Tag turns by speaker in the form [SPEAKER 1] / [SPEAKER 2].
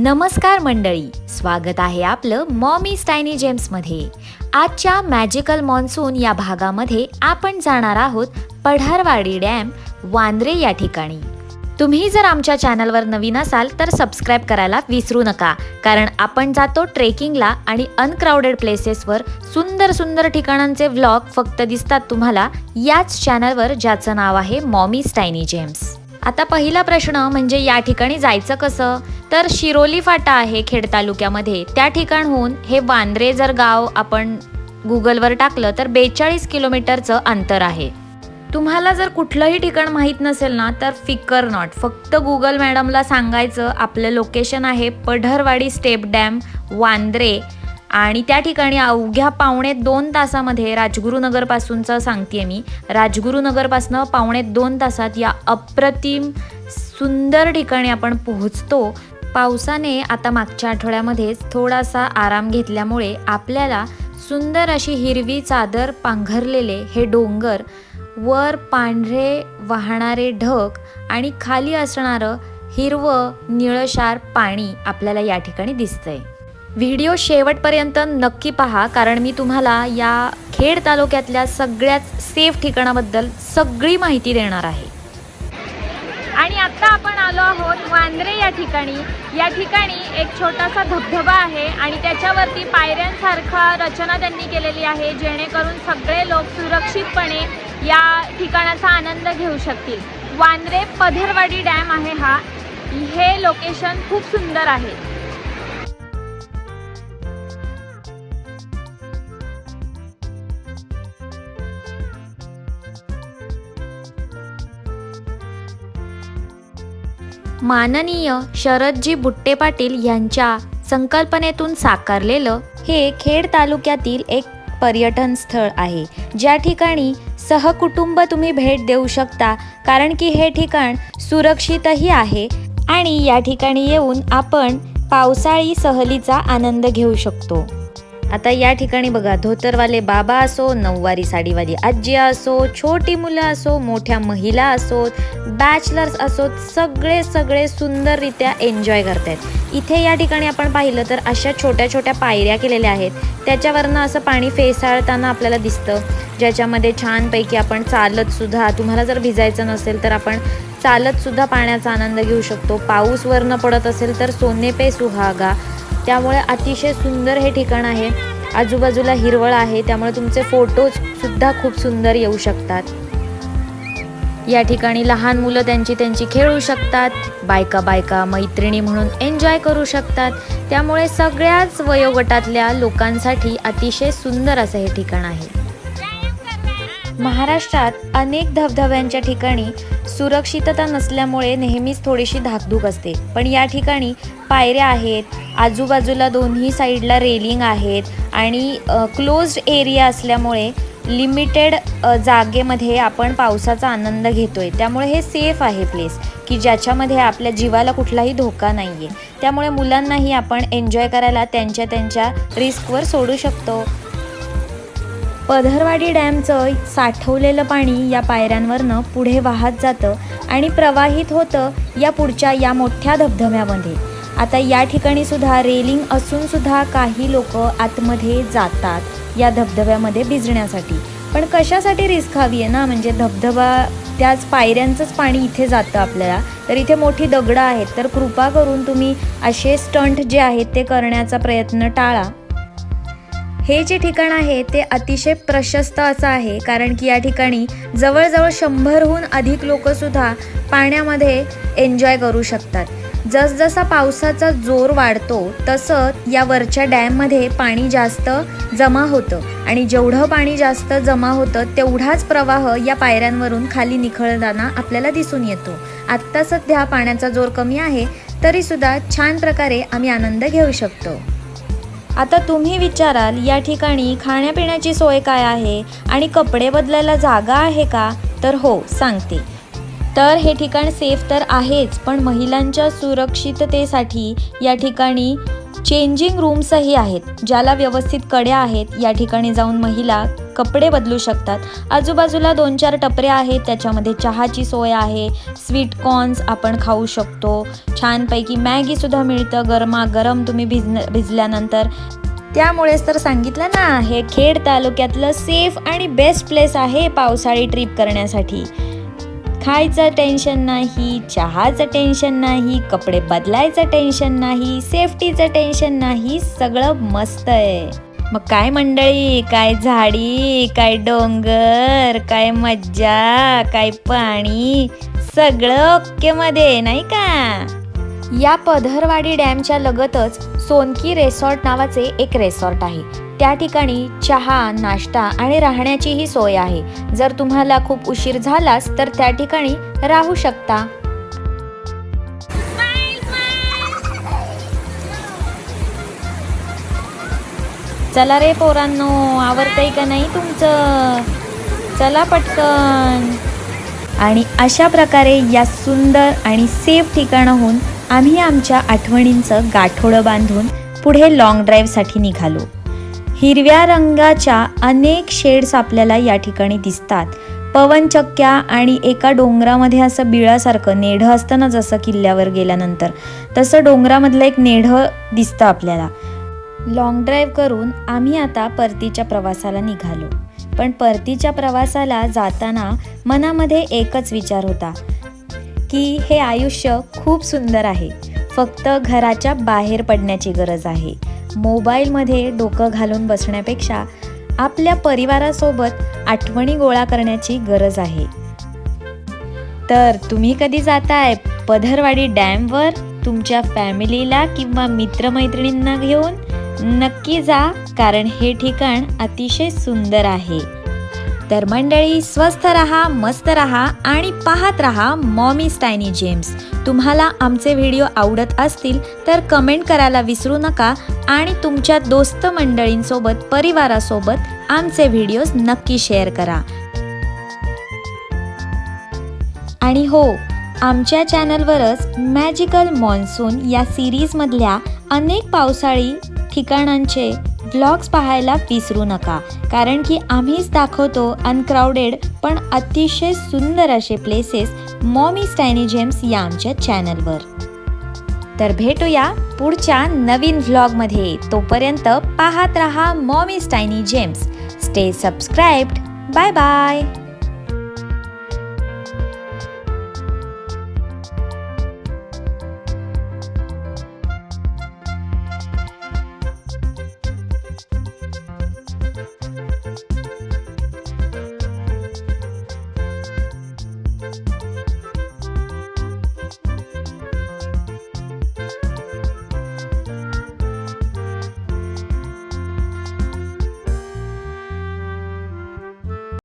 [SPEAKER 1] नमस्कार मंडळी स्वागत आहे आपलं मॉमी स्टायनी जेम्समध्ये. आजच्या मॅजिकल मॉन्सून या भागामध्ये आपण जाणार आहोत पढारवाडी डॅम वांद्रे या ठिकाणी. तुम्ही जर आमच्या चॅनलवर नवीन असाल तर सबस्क्राईब करायला विसरू नका कारण आपण जातो ट्रेकिंगला आणि अनक्राऊडेड प्लेसेसवर सुंदर सुंदर ठिकाणांचे व्लॉग फक्त दिसतात तुम्हाला याच चॅनलवर ज्याचं नाव आहे मॉमी स्टायनी जेम्स. आता पहिला प्रश्न म्हणजे या ठिकाणी जायचं कसं? तर शिरोली फाटा आहे खेड तालुक्यामध्ये. त्या ठिकाणहून हे वांद्रे जर गाव आपण गुगलवर टाकलं तर बेचाळीस किलोमीटरचं अंतर आहे. तुम्हाला जर कुठलंही ठिकाण माहीत नसेल ना तर फिकर नॉट. फक्त गुगल मॅडमला सांगायचं आपलं लोकेशन आहे पढरवाडी स्टेप डॅम वांद्रे. आणि त्या ठिकाणी अवघ्या पावणे दोन तासामध्ये राजगुरुनगरपासूनचं सांगते मी. राजगुरुनगरपासनं पावणे दोन तासात या अप्रतिम सुंदर ठिकाणी आपण पोहोचतो. पावसाने आता मागच्या आठवड्यामध्येच थोडासा आराम घेतल्यामुळे आपल्याला सुंदर अशी हिरवी चादर पांघरलेले हे डोंगर वर पांढरे वाहणारे ढग आणि खाली असणारं हिरवं निळशार पाणी आपल्याला या ठिकाणी दिसतंय. व्हिडिओ शेवटपर्यंत नक्की पहा कारण मी तुम्हाला या खेड तालुक्यातल्या सगळ्यात सेफ ठिकाणाबद्दल सगळी माहिती देणार आहे. आणि आता आपण आलो आहोत वांद्रे या ठिकाणी. या ठिकाणी एक छोटासा धबधबा आहे आणि त्याच्यावरती पायऱ्यांसारखा रचना त्यांनी केलेली आहे जेणेकरून सगळे लोक सुरक्षितपणे या ठिकाणाचा आनंद घेऊ शकतील. वांद्रे पधरवाडी डॅम आहे हा. हे लोकेशन खूप सुंदर आहे. माननीय शरदजी बुट्टे पाटील यांच्या संकल्पनेतून साकारलेलं हे खेड तालुक्यातील एक पर्यटन स्थळ आहे. ज्या ठिकाणी सहकुटुंब तुम्ही भेट देऊ शकता कारण की हे ठिकाण सुरक्षितही आहे आणि या ठिकाणी येऊन आपण पावसाळी सहलीचा आनंद घेऊ शकतो. आता या ठिकाणी बघा धोतरवाले बाबा असो नऊवारी साडीवाली आजी असो छोटी मुलं असो मोठ्या महिला असोत बॅचलर्स असोत सगळे सगळे सुंदररित्या एन्जॉय करतायत. इथे या ठिकाणी आपण पाहिलं तर अशा छोट्या छोट्या पायऱ्या केलेल्या आहेत. त्याच्यावरनं असं पाणी फेसाळताना आपल्याला दिसतं. ज्याच्यामध्ये छानपैकी आपण चालतसुद्धा तुम्हाला जर भिजायचं नसेल तर आपण चालतसुद्धा पाण्याचा आनंद घेऊ शकतो. पाऊस वरनं पडत असेल तर सोने पे सुहागा. त्यामुळे अतिशय सुंदर हे ठिकाण आहे. आजूबाजूला हिरवळ आहे. त्यामुळे तुमचे फोटोज सुद्धा खूप सुंदर येऊ शकतात. या ठिकाणी लहान मुलं त्यांची त्यांची खेळू शकतात. बायका बायका मैत्रिणी म्हणून एन्जॉय करू शकतात. त्यामुळे सगळ्याच वयोगटातल्या लोकांसाठी अतिशय सुंदर असं हे ठिकाण आहे. महाराष्ट्रात अनेक धबधब्यांच्या ठिकाणी सुरक्षितता नसल्यामुळे नेहमीच थोडीशी धाकधूक असते. पण या ठिकाणी पायऱ्या आहेत आजूबाजूला दोन्ही साईडला रेलिंग आहेत आणि क्लोज्ड एरिया असल्यामुळे लिमिटेड जागेमध्ये आपण पावसाचा आनंद घेतोय. त्यामुळे हे सेफ आहे प्लेस की ज्याच्यामध्ये आपल्या जीवाला कुठलाही धोका नाही आहे त्यामुळे मुलांनाही आपण एन्जॉय करायला त्यांच्या त्यांच्या रिस्कवर सोडू शकतो. पधरवाडी डॅमचं साठवलेलं पाणी या पायऱ्यांवरनं पुढे वाहत जातं आणि प्रवाहित होतं या पुढच्या या मोठ्या धबधब्यामध्ये. आता या ठिकाणी सुद्धा रेलिंग असून सुद्धा काही लोक आतमध्ये जातात या धबधब्यामध्ये भिजण्यासाठी. पण कशासाठी रिस्क हवी आहे ना? म्हणजे धबधबा त्याच पायऱ्यांचंच पाणी इथे जातं आपल्याला. तर इथे मोठी दगडं आहेत. तर कृपा करून तुम्ही असे स्टंट जे आहेत ते करण्याचा प्रयत्न टाळा. हे जे ठिकाण आहे ते अतिशय प्रशस्त असं आहे कारण की या ठिकाणी जवळजवळ शंभरहून अधिक लोकसुद्धा पाण्यामध्ये एन्जॉय करू शकतात. जसजसा पावसाचा जोर वाढतो तसं या वरच्या डॅममध्ये पाणी जास्त जमा होतं. आणि जेवढं पाणी जास्त जमा होतं तेवढाच प्रवाह या पायऱ्यांवरून खाली निखळताना आपल्याला दिसून येतो. आत्ता सध्या पाण्याचा जोर कमी आहे तरीसुद्धा छान प्रकारे आम्ही आनंद घेऊ शकतो. आता तुम्ही विचाराल या ठिकाणी खाण्यापिण्याची सोय काय आहे आणि कपडे बदलायला जागा आहे का? तर हो सांगते. तर हे ठिकाण सेफ तर आहेच पण महिलांच्या सुरक्षिततेसाठी या ठिकाणी चेंजिंग रूम्सही आहेत ज्याला व्यवस्थित कड्या आहेत या ठिकाणी जाऊन महिला कपडे बदलू शकतात. आजूबाजूला दोन चार टपऱ्या आहेत त्याच्यामध्ये चहाची सोय आहे स्वीट कॉर्न्स आपण खाऊ शकतो. छानपैकी मॅगीसुद्धा मिळतं गरमागरम तुम्ही भिजन भिजल्यानंतर. त्यामुळेच तर सांगितलं ना हे खेड तालुक्यातलं सेफ आणि बेस्ट प्लेस आहे पावसाळी ट्रिप करण्यासाठी. खायचं टेन्शन नाही चहाचं टेन्शन नाही कपडे बदलायचं टेन्शन नाही सेफ्टीचं टेन्शन नाही सगळं मस्त आहे. मग काय मंडळी काय झाडी काय डोंगर काय मज्जा काय पाणी सगळं ओके मध्ये नाही का? या पधरवाडी डॅमच्या लगतच सोनकी रेसॉर्ट नावाचे एक रेसॉर्ट आहे. त्या ठिकाणी चहा नाश्ता आणि राहण्याचीही सोय आहे. जर तुम्हाला खूप उशीर झालास तर त्या ठिकाणी राहू शकता. चला रे पोरांनो आवडतंय का नाही तुमचं? चला पटकन. आणि अशा प्रकारे या सुंदर आणि सेफ ठिकाणाहून आम्ही आमच्या आठवणींचं गाठोडं बांधून पुढे लॉंग ड्राईव्हसाठी निघालो. हिरव्या रंगाच्या अनेक शेड्स आपल्याला या ठिकाणी दिसतात. पवनचक्क्या आणि एका डोंगरामध्ये असं बिळासारखं नेढं असतं ना जसं किल्ल्यावर गेल्यानंतर. तसं डोंगरामधलं एक नेढं दिसतं आपल्याला. लॉंग ड्राईव्ह करून आम्ही आता परतीच्या प्रवासाला निघालो. पण परतीच्या प्रवासाला जाताना मनामध्ये एकच विचार होता. की हे आयुष्य खूप सुंदर आहे. फक्त घराच्या बाहेर पडण्याची गरज आहे. मोबाईलमध्ये डोकं घालून बसण्यापेक्षा आपल्या परिवारासोबत आठवणी गोळा करण्याची गरज आहे. तर तुम्ही कधी जाताय पधरवाडी डॅमवर? तुमच्या फॅमिलीला किंवा मित्रमैत्रिणींना घेऊन? नक्की जा कारण हे ठिकाण अतिशय सुंदर आहे. तर मंडळी स्वस्थ रहा मस्त रहा आणि पाहत रहा मॉमी स्टायनी जेम्स. तुम्हाला आमचे व्हिडिओ आवडत असतील तर कमेंट करायला विसरू नका आणि तुमच्या दोस्त मंडळींसोबत परिवारासोबत आमचे व्हिडिओज नक्की शेअर करा. आणि हो आमच्या चॅनलवरच मॅजिकल मॉन्सून या सिरीजमधल्या अनेक पावसाळी ठिकाणांचे व्लॉग्स पाहायला विसरू नका. कारण की आम्हीच दाखवतो अनक्राऊडेड पण अतिशय सुंदर असे प्लेसेस मॉमी स्टायनी जेम्स या आमच्या चॅनलवर तर भेटूया पुढच्या नवीन व्लॉगमध्ये तोपर्यंत पाहत रहा mommy स्टायनी gems stay subscribed bye bye